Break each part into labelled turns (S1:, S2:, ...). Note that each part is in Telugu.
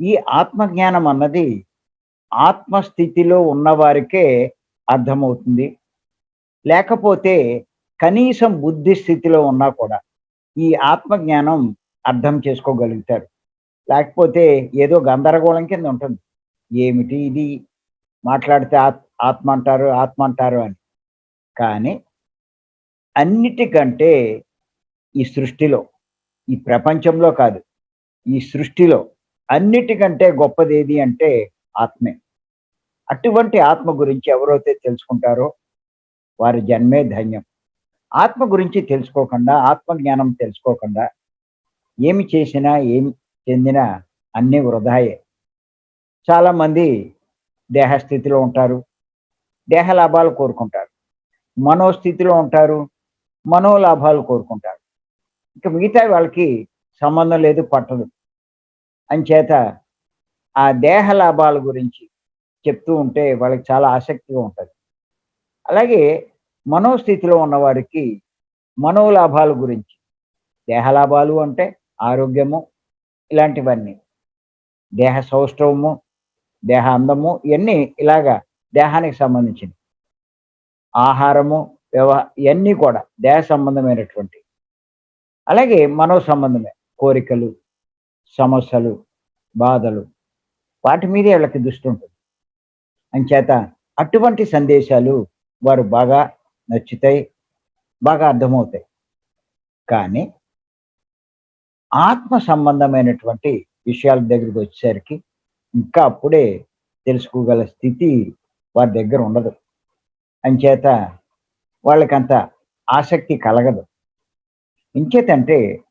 S1: ఈ ఆత్మజ్ఞానం అన్నది ఆత్మస్థితిలో ఉన్నవారికే అర్థమవుతుంది. లేకపోతే కనీసం బుద్ధి స్థితిలో ఉన్నా కూడా ఈ ఆత్మజ్ఞానం అర్థం చేసుకోగలుగుతారు లేకపోతే ఏదో గందరగోళం కింద ఉంటుంది. ఏమిటి ఇది? మాట్లాడితే ఆత్ ఆత్మ అంటారు ఆత్మ అంటారు అని. కానీ అన్నిటికంటే ఈ సృష్టిలో ఈ ప్రపంచంలో కాదు ఈ సృష్టిలో అన్నిటికంటే గొప్పది ఏది అంటే ఆత్మే. అటువంటి ఆత్మ గురించి ఎవరైతే తెలుసుకుంటారో వారి జన్మే ధన్యం. ఆత్మ గురించి తెలుసుకోకుండా ఆత్మ జ్ఞానం తెలుసుకోకుండా ఏమి చేసినా ఏమి చెందినా అన్నీ వృధాయే. చాలామంది దేహస్థితిలో ఉంటారు దేహ లాభాలు కోరుకుంటారు మనోస్థితిలో ఉంటారు మనోలాభాలు కోరుకుంటారు. ఇక మిగతా వాళ్ళకి సంబంధం లేదు పట్టదు. అంచేత ఆ దేహ లాభాల గురించి చెప్తూ ఉంటే వాళ్ళకి చాలా ఆసక్తిగా ఉంటుంది. అలాగే మనోస్థితిలో ఉన్నవారికి మనోలాభాల గురించి దేహ లాభాలు అంటే ఆరోగ్యము ఇలాంటివన్నీ దేహ సౌష్ఠవము దేహ అందము ఇవన్నీ ఇలాగా దేహానికి సంబంధించినవి. ఆహారము వ్యవహ ఇవన్నీ కూడా దేహ సంబంధమైనటువంటి. అలాగే మనో సంబంధమే కోరికలు సమస్యలు బాధలు. వాటి మీదే వీళ్ళకి దృష్టి ఉంటుంది. అంచేత అటువంటి సందేశాలు వారు బాగా నచ్చుతాయి బాగా అర్థమవుతాయి. కానీ ఆత్మ సంబంధమైనటువంటి విషయాల దగ్గరికి వచ్చేసరికి ఇంకా అప్పుడే తెలుసుకోగల స్థితి వారి దగ్గర ఉండదు. అంచేత వాళ్ళకంత ఆసక్తి కలగదు. ఇంకేతంటే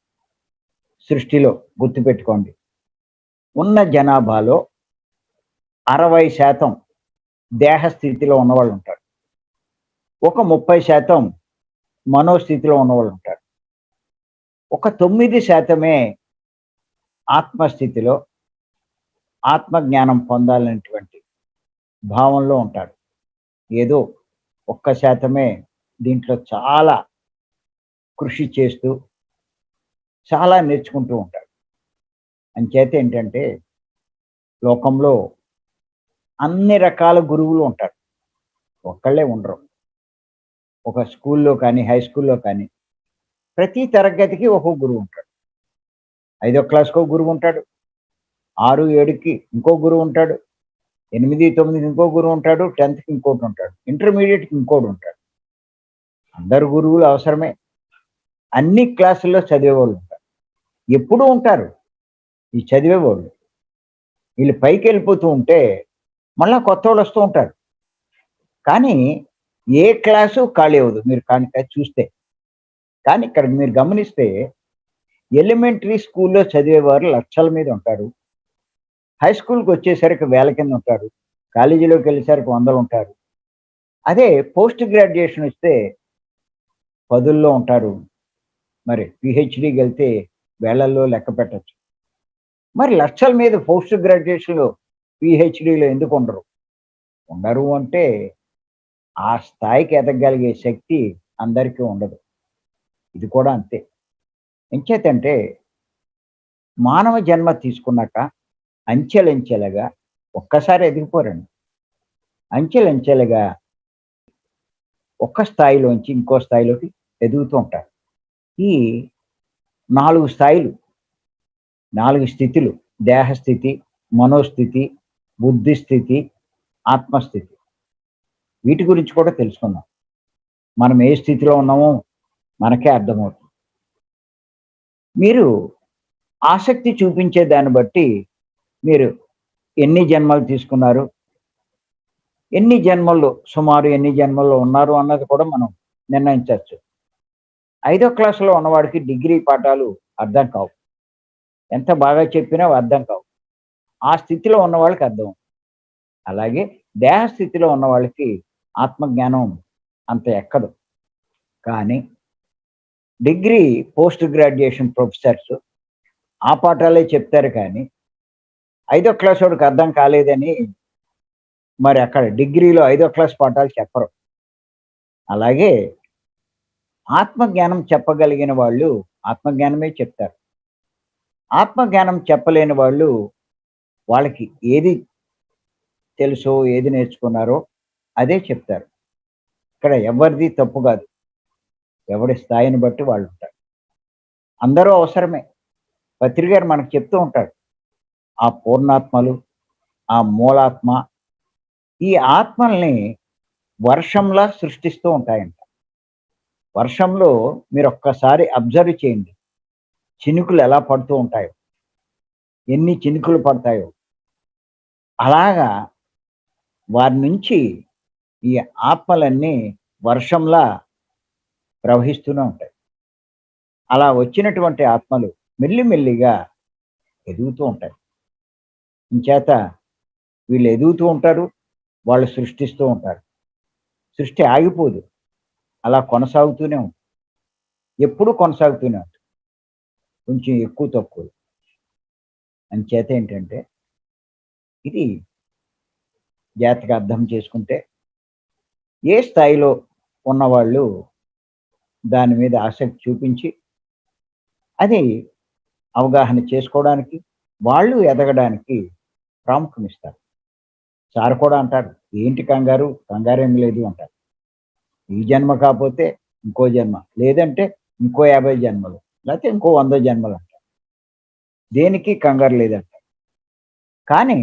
S1: సృష్టిలో గుర్తుపెట్టుకోండి. ఉన్న జనాభాలో అరవై శాతం దేహస్థితిలో ఉన్నవాళ్ళు ఉంటారు. ఒక ముప్పై శాతం మనోస్థితిలో ఉన్నవాళ్ళు ఉంటారు. ఒక తొమ్మిది శాతమే ఆత్మస్థితిలో ఆత్మజ్ఞానం పొందాలనేటువంటి భావంలో ఉంటారు. ఏదో ఒక్క శాతమే దీంట్లో చాలా కృషి చేస్తూ చాలా నేర్చుకుంటూ ఉంటారు. అంచేత ఏంటంటే లోకంలో అన్ని రకాల గురువులు ఉంటారు. ఒక్కళ్ళే ఉండరు. ఒక స్కూల్లో కానీ హై స్కూల్లో కానీ ప్రతి తరగతికి ఒక గురువు ఉంటాడు. ఐదో క్లాస్కో గురువు ఉంటాడు. ఆరు ఏడుకి ఇంకో గురువు ఉంటాడు. ఎనిమిది తొమ్మిదికి ఇంకో గురువు ఉంటాడు. టెన్త్కి ఇంకోటి ఉంటాడు. ఇంటర్మీడియట్కి ఇంకోటి ఉంటాడు. అందరు గురువులు అవసరమే. అన్ని క్లాసుల్లో చదివేవాళ్ళు ఉంటారు. ఎప్పుడూ ఉంటారు. ఈ చదివేవాళ్ళు. వీళ్ళు పైకి వెళ్ళిపోతూ ఉంటే మళ్ళీ కొత్త వాళ్ళు వస్తూ ఉంటారు. కానీ ఏ క్లాసు ఖాళీ అవ్వదు. మీరు కానీ చూస్తే. కానీ ఇక్కడ మీరు గమనిస్తే ఎలిమెంటరీ స్కూల్లో చదివేవారు లక్షల మీద ఉంటారు. హై స్కూల్కి వచ్చేసరికి వేల కింద ఉంటారు. కాలేజీలోకి వెళ్ళేసరికి వందలు ఉంటారు. అదే పోస్ట్ గ్రాడ్యుయేషన్ వస్తే పదుల్లో ఉంటారు. మరి పిహెచ్డికి వెళ్తే వేళల్లో లెక్క పెట్టచ్చు. మరి లక్షల మీద పోస్ట్ గ్రాడ్యుయేషన్లో పిహెచ్డిలో ఎందుకు ఉండరు? ఉండరు అంటే ఆ స్థాయికి ఎదగలిగే శక్తి అందరికీ ఉండదు. ఇది కూడా అంతే. ఎంచేతంటే మానవ జన్మ తీసుకున్నాక అంచెలంచెలుగా ఒక్కసారి ఎదిగిపోరండి. అంచెలంచెలుగా ఒక్క స్థాయిలోంచి ఇంకో స్థాయిలోకి ఎదుగుతూ ఉంటారు. ఈ నాలుగు స్థాయిలు నాలుగు స్థితులు. దేహస్థితి మనోస్థితి బుద్ధి స్థితి ఆత్మస్థితి. వీటి గురించి కూడా తెలుసుకుందాం. మనం ఏ స్థితిలో ఉన్నామో మనకే అర్థమవుతుంది. మీరు ఆసక్తి చూపించే దాన్ని బట్టి మీరు ఎన్ని జన్మలు తీసుకున్నారు? ఎన్ని జన్మల్లో సుమారు ఎన్ని జన్మల్లో ఉన్నారు అన్నది కూడా మనం నిర్ణయించవచ్చు. ఐదో క్లాసులో ఉన్నవాడికి డిగ్రీ పాఠాలు అర్థం కావు. ఎంత బాగా చెప్పినా అర్థం కావు. ఆ స్థితిలో ఉన్న వాళ్ళకి అర్థం అలాగే దేహ స్థితిలో ఉన్న వాళ్ళకి ఆత్మజ్ఞానం అంత ఎక్కదు. కానీ డిగ్రీ పోస్ట్ గ్రాడ్యుయేషన్ ప్రొఫెసర్స్ ఆ పాఠాలే చెప్తారు కానీ ఐదో క్లాస్ వాడికి అర్థం కాలేదని మరి అక్కడ డిగ్రీలో ఐదో క్లాస్ పాఠాలు చెప్పరు. అలాగే ఆత్మజ్ఞానం చెప్పగలిగిన వాళ్ళు ఆత్మజ్ఞానమే చెప్తారు. ఆత్మజ్ఞానం చెప్పలేని వాళ్ళు వాళ్ళకి ఏది తెలుసో ఏది నేర్చుకున్నారో అదే చెప్తారు. ఇక్కడ ఎవరిది తప్పు కాదు. ఎవరి స్థాయిని బట్టి వాళ్ళు ఉంటారు. అందరూ అవసరమే. పత్రికారు మనకు చెప్తూ ఉంటాడు. ఆ పూర్ణాత్మలు ఆ మూలాత్మ ఈ ఆత్మల్ని వర్షంలా సృష్టిస్తూ ఉంటాయంట. వర్షంలో మీరు ఒక్కసారి అబ్జర్వ్ చేయండి. చినుకులు ఎలా పడుతూ ఉంటాయో ఎన్ని చినుకులు పడతాయో. అలాగా వారి నుంచి ఈ ఆత్మలన్నీ వర్షంలా ప్రవహిస్తూనే ఉంటాయి. అలా వచ్చినటువంటి ఆత్మలు మెల్లిమెల్లిగా ఎదుగుతూ ఉంటాయి. ఇంచేత వీళ్ళు ఎదుగుతూ ఉంటారు వాళ్ళు సృష్టిస్తూ ఉంటారు. సృష్టి ఆగిపోదు. అలా కొనసాగుతూనే ఉంటుంది ఎప్పుడూ కొనసాగుతూనే ఉంటుంది కొంచెం ఎక్కువ తక్కువ. అంచేత ఏంటంటే ఇది జాగ్రత్తగా అర్థం చేసుకుంటే ఏ స్థాయిలో ఉన్నవాళ్ళు దాని మీద ఆసక్తి చూపించి అది అవగాహన చేసుకోవడానికి వాళ్ళు ఎదగడానికి ప్రాముఖ్యం ఇస్తారు సార్ కూడా అంటారు ఏంటి కంగారు? కంగారేం లేదు అంటారు. ఈ జన్మ కాకపోతే ఇంకో జన్మ. లేదంటే ఇంకో యాభై జన్మలు. లేకపోతే ఇంకో వంద జన్మలు అంటారు దేనికి కంగారు లేదంటారు కానీ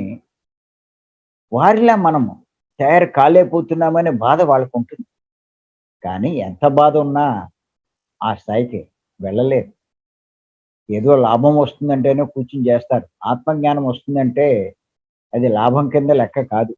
S1: వారిలా మనము తయారు కాలేకపోతున్నామనే బాధ వాళ్ళకు ఉంటుంది కానీ ఎంత బాధ ఉన్నా ఆ స్థాయికి వెళ్ళలేరు. ఏదో లాభం వస్తుందంటేనే కూర్చుని చేస్తారు. ఆత్మజ్ఞానం వస్తుందంటే అది లాభం కింద లెక్క కాదు.